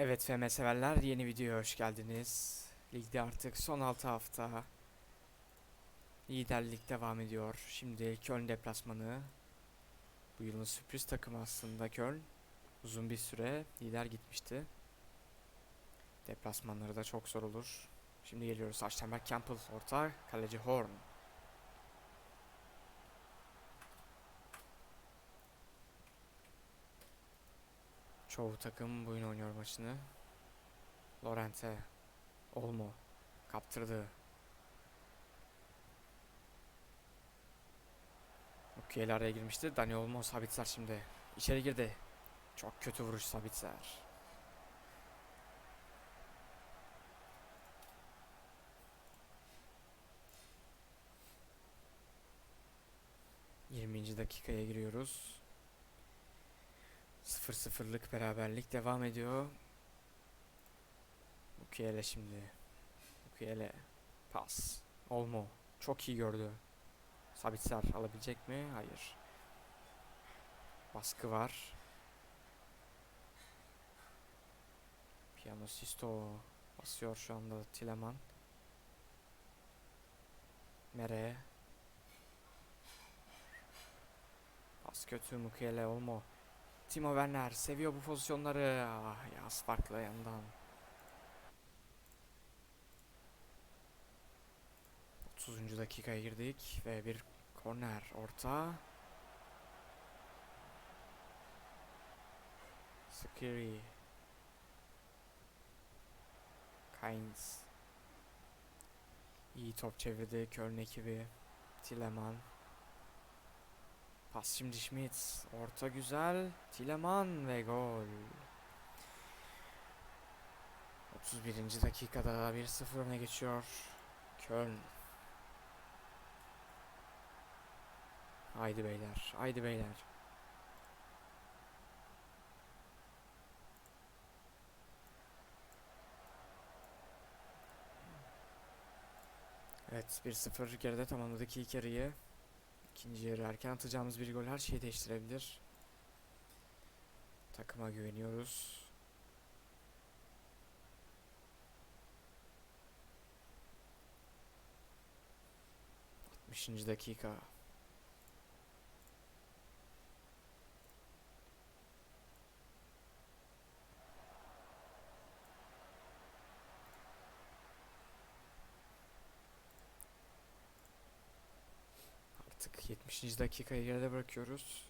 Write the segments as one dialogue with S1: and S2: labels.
S1: Evet FM severler yeni videoya hoş geldiniz. Ligde artık son 6 hafta liderlik devam ediyor. Şimdi Köln deplasmanı. Bu yılın sürpriz takımı aslında Köln. Uzun bir süre lider gitmişti. Deplasmanları da çok zor olur. Şimdi geliyoruz. Aştenberg Campbell orta. Kaleci Horn. Çoğu takım bu oyun oynuyor maçını. Lorente. Olmo. Kaptırdı. Okey'le araya girmişti. Dani Olmo Sabitzer şimdi. İçeri girdi. Çok kötü vuruş Sabitzer. Yirminci dakikaya giriyoruz. 0-0'lık beraberlik devam ediyor. Mukiele şimdi. Mukiele. Pas. Olmo. Çok iyi gördü. Sabitzer alabilecek mi? Hayır. Baskı var. Piano Sisto basıyor şu anda Tileman. Mere. Pas kötü Mukiele Olmo. Timo Werner seviyor bu pozisyonları. Ah ya farklı yandan. 30. dakikaya girdik ve bir korner orta. Skiri. Kainz. İyi top çevirdi Köln ekibi. Tileman. Pas şimdi Schmidt. Orta güzel. Tileman ve gol. 31. dakikada 1-0 öne geçiyor. Köln. Haydi beyler. Haydi beyler. Evet 1-0 geride tamamladık ilk yarıyı. İkinci yarı erken atacağımız bir gol her şeyi değiştirebilir. Takıma güveniyoruz. Altmışıncı dakika. Artık 70. dakikayı geride bırakıyoruz.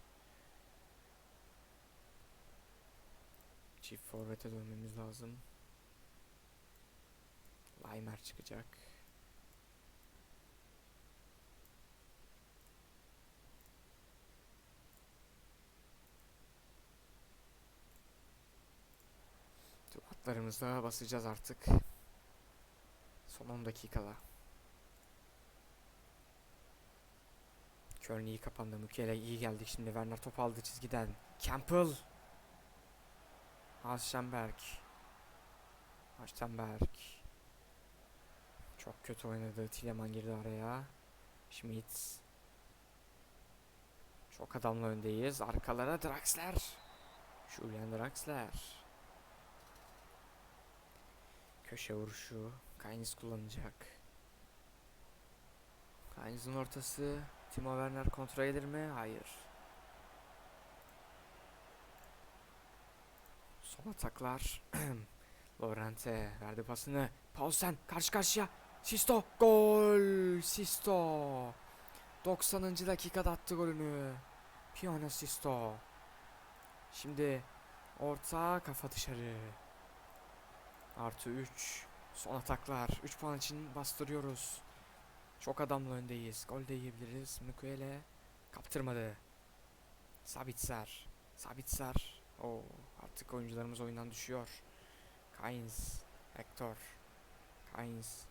S1: Çift forvete dönmemiz lazım. Laimer çıkacak. Atlarımızda basacağız artık. Son 10 dakikada. Köln iyi kapandı. Mükele iyi geldik şimdi. Werner top aldı çizgiden. Campbell. Hasenberg. Hasenberg. Çok kötü oynadı. Tileman girdi araya. Schmitz. Çok adamla öndeyiz. Arkalara Draxler. Julian Draxler. Köşe vuruşu. Kainz kullanacak. Kainz'in ortası. Timo Werner kontrol gelir mi? Hayır. Son ataklar. Lorente verdi pasını. Paulsen karşı karşıya. Sisto gol. Sisto. 90. dakikada attı golünü. Piano Sisto. Şimdi orta kafa dışarı. Artı 3. Son ataklar. 3 puan için bastırıyoruz. Çok adamla öndeyiz. Gol de yiyebiliriz. Mukwele kaptırmadı. Sabitzer. Sabitzer. Oo, artık oyuncularımız oyundan düşüyor. Kainz. Hector. Kainz.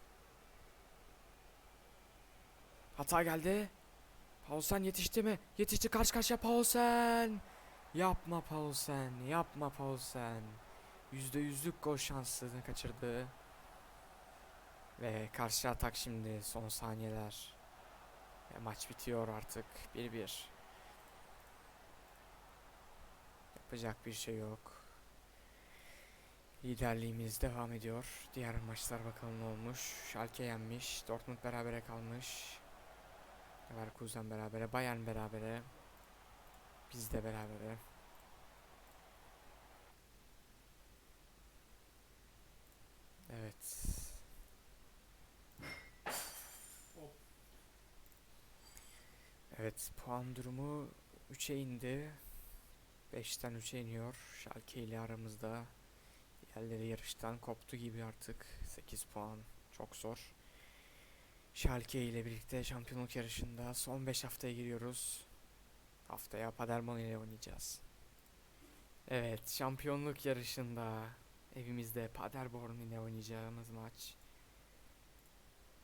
S1: Hata geldi. Paulsen yetişti mi? Yetişti karşı karşıya Paulsen. Yapma Paulsen. Yapma Paulsen. Yüzde yüzlük gol şansını kaçırdı. Ve karşı atak şimdi son saniyeler. Ve maç bitiyor artık 1-1. Yapacak bir şey yok. Liderliğimiz devam ediyor. Diğer maçlar bakalım ne olmuş. Schalke yenmiş. Dortmund berabere kalmış. Leverkusen berabere. Bayern berabere. Biz de berabere. Evet. Evet puan durumu 3'e indi. 5'ten 3'e iniyor. Schalke ile aramızda. Diğerleri yarıştan koptu gibi artık. 8 puan. Çok zor. Schalke ile birlikte şampiyonluk yarışında son 5 haftaya giriyoruz. Haftaya Paderborn ile oynayacağız. Evet, şampiyonluk yarışında evimizde Paderborn ile oynayacağımız maç.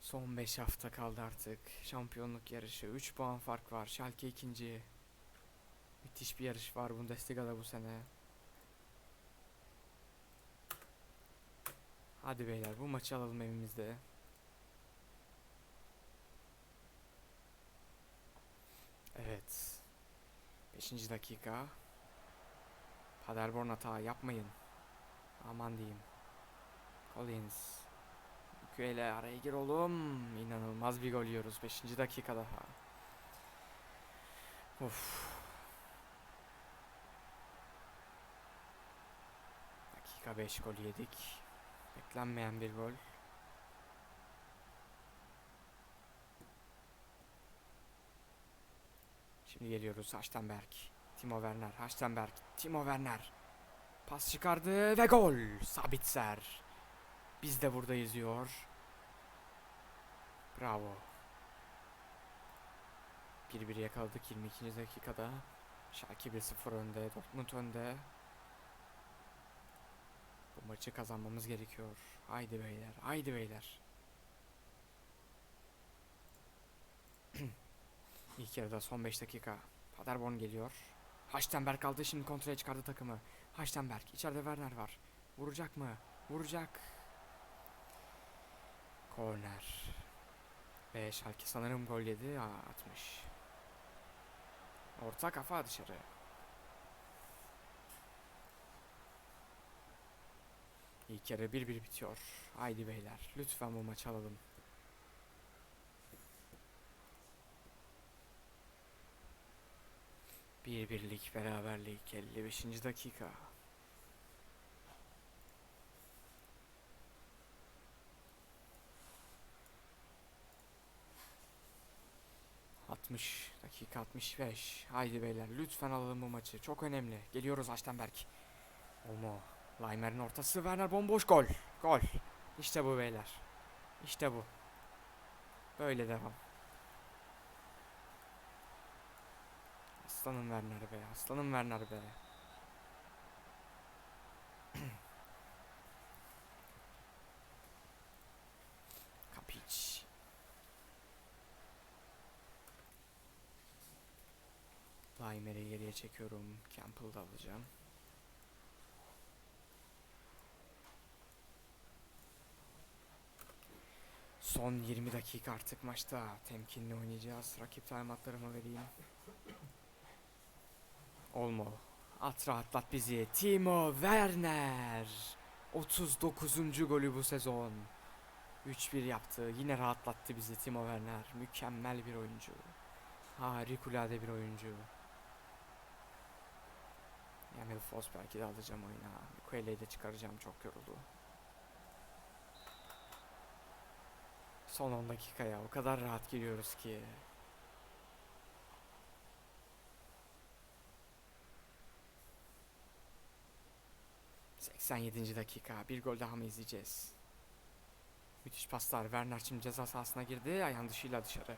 S1: Son 5 hafta kaldı artık. Şampiyonluk yarışı. 3 puan fark var. Schalke ikinci. Müthiş bir yarış var Bundesliga'da bu sene. Hadi beyler bu maçı alalım evimizde. Evet. 5. dakika. Paderborn hata yapmayın. Aman diyeyim. Collins. Küele araya gir oğlum. İnanılmaz bir gol yiyoruz 5. dakika daha. Of. Dakika 5 gol yedik. Beklenmeyen bir gol. Şimdi geliyoruz Haştenberg. Timo Werner, Haştenberg, Timo Werner. Pas çıkardı ve gol. Sabitzer. Biz de burada izliyor. Bravo. 1-1 yakaladık 22. dakikada. Schalke 1-0 önde, Dortmund önde. Bu maçı kazanmamız gerekiyor. Haydi beyler, haydi beyler. İlk yarıda son 5 dakika. Paderborn geliyor. Haştenberg kaldı şimdi kontrole çıkardı takımı. Haştenberg içeride Werner var. Vuracak mı? Vuracak. Korner. Ve Schalke sanırım gol yedi. Aa, atmış. Orta kafa dışarı. İlk yarı 1-1 bitiyor. Haydi beyler lütfen bu maçı alalım. Bir birlik beraberlik 55. dakika. ...60 dakika 65. Haydi beyler lütfen alalım bu maçı. Çok önemli. Geliyoruz Aştenberg. Olmo. Laimer'in ortası Werner bomboş gol. Gol. İşte bu beyler. İşte bu. Böyle devam. Aslanım Werner be. Aslanım Werner be. Laimer'i geriye çekiyorum. Campbell'da alacağım. Son 20 dakika artık maçta temkinli oynayacağız. Rakip talimatlarımı vereyim. Olmo. At rahatlat bizi. Timo Werner. 39. golü bu sezon. 3-1 yaptı. Yine rahatlattı bizi Timo Werner. Mükemmel bir oyuncu. Harikulade bir oyuncu. Emil Forsberg'i de alacağım oyuna. Mikuele'yi de çıkaracağım çok yoruldu. Son 10 dakikaya o kadar rahat giriyoruz ki. ...87. dakika. Bir gol daha mı izleyeceğiz? Müthiş paslar. Werner şimdi ceza sahasına girdi. Ayağın dışıyla dışarı.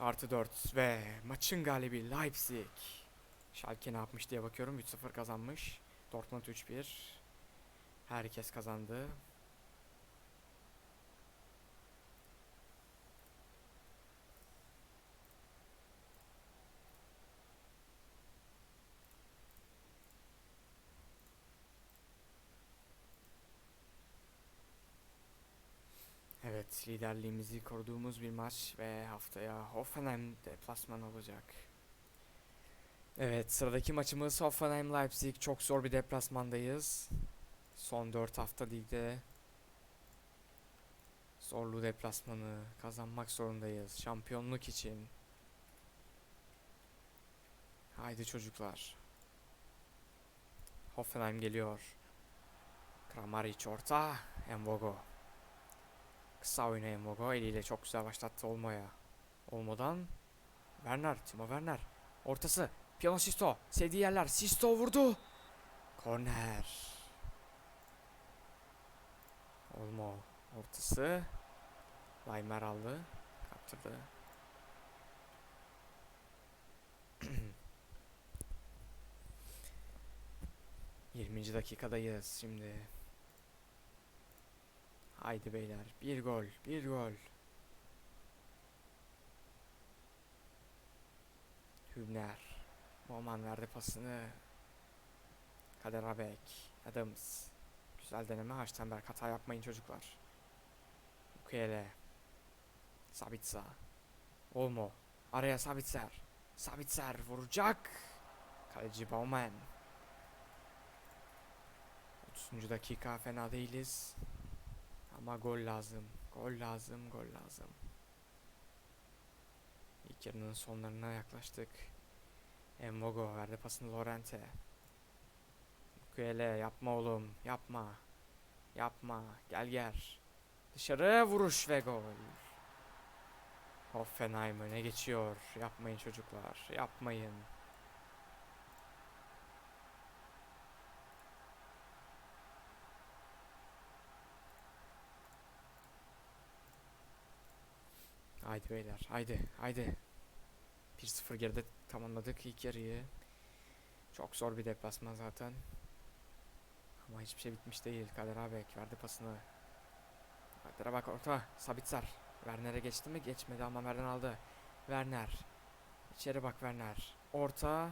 S1: Artı 4 ve maçın galibi Leipzig. Schalke ne yapmış diye bakıyorum. 3-0 kazanmış. Dortmund 3-1. Herkes kazandı. Evet, liderliğimizi koruduğumuz bir maç ve haftaya Hoffenheim deplasman olacak. Evet sıradaki maçımız Hoffenheim Leipzig. Çok zor bir deplasmandayız. Son 4 hafta ligde. Zorlu deplasmanı kazanmak zorundayız. Şampiyonluk için. Haydi çocuklar. Hoffenheim geliyor. Kramaric orta. Embogo. Kısa oyna Embogo. Eliyle çok güzel başlattı Olmo'ya. Olmo'dan Werner. Timo Werner. Ortası. Piyano Sisto. Sevdiği yerler. Sisto vurdu. Korner. Olmo. Ortası. Weimer aldı. Kaptırdı. Yirminci dakikadayız şimdi. Haydi beyler. Bir gol. Bir gol. Hübner. Bowman verdi pasını. Kader Abek. Adams. Güzel deneme. Haştenberg hata yapmayın çocuklar. Mukele. Sabitza. Olmo. Araya Sabitzer. Sabitzer vuracak. Kaleci Bowman. 30. dakika fena değiliz. Ama gol lazım. Gol lazım. Gol lazım. İlk yarının sonlarına yaklaştık. Embogo verdi pasını Lorente. Mukele yapma oğlum. Yapma. Yapma. Gel gel. Dışarı vuruş ve gol. Hoffenheim öne geçiyor. Yapmayın çocuklar. Yapmayın. Haydi beyler. Haydi. Haydi. 1-0 geride tamamladık ilk yarıyı. Çok zor bir deplasman zaten. Ama hiçbir şey bitmiş değil. Kader Abek verdi pasını. Kader'e bak orta. Sabitzer. Werner'e geçti mi? Geçmedi ama Werner aldı. Werner. İçeri bak Werner. Orta.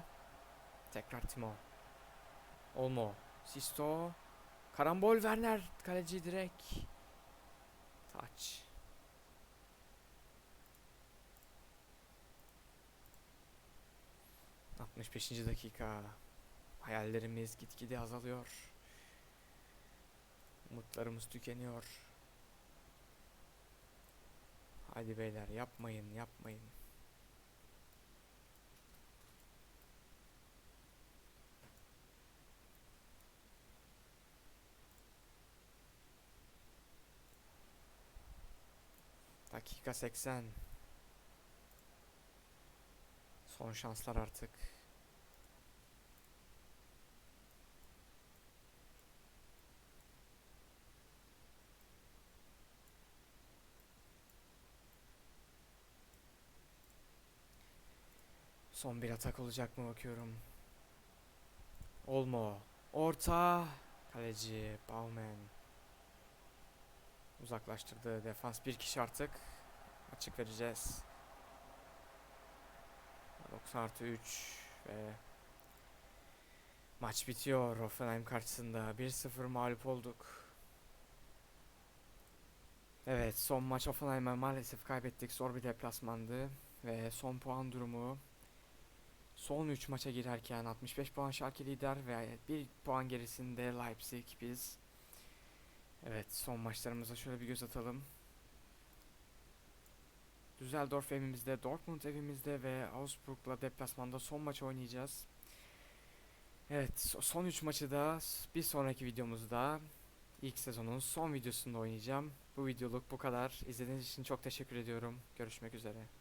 S1: Tekrar Timo. Olmo. Sisto. Karambol Werner. Kaleci direkt. Taç. ...65. dakika... ...hayallerimiz gitgide azalıyor... ...umutlarımız tükeniyor... ...haydi beyler yapmayın yapmayın... Dakika 80. Son şanslar artık. Son bir atak olacak mı bakıyorum. Olmo. Orta. Kaleci Bauman. Uzaklaştırdı. Defans bir kişi artık. Açık vereceğiz. 90 artı 3 ve maç bitiyor Hoffenheim karşısında. 1-0 mağlup olduk. Evet son maç Hoffenheim'a maalesef kaybettik. Zor bir deplasmandı. Ve son puan durumu son 3 maça girerken 65 puan Schalke lider ve 1 puan gerisinde Leipzig biz. Evet son maçlarımıza şöyle bir göz atalım. Düsseldorf evimizde, Dortmund evimizde ve Augsburg'la deplasmanda son maç oynayacağız. Evet so- son 3 maçı da bir sonraki videomuzda ilk sezonun son videosunda oynayacağım. Bu videoluk bu kadar. İzlediğiniz için çok teşekkür ediyorum. Görüşmek üzere.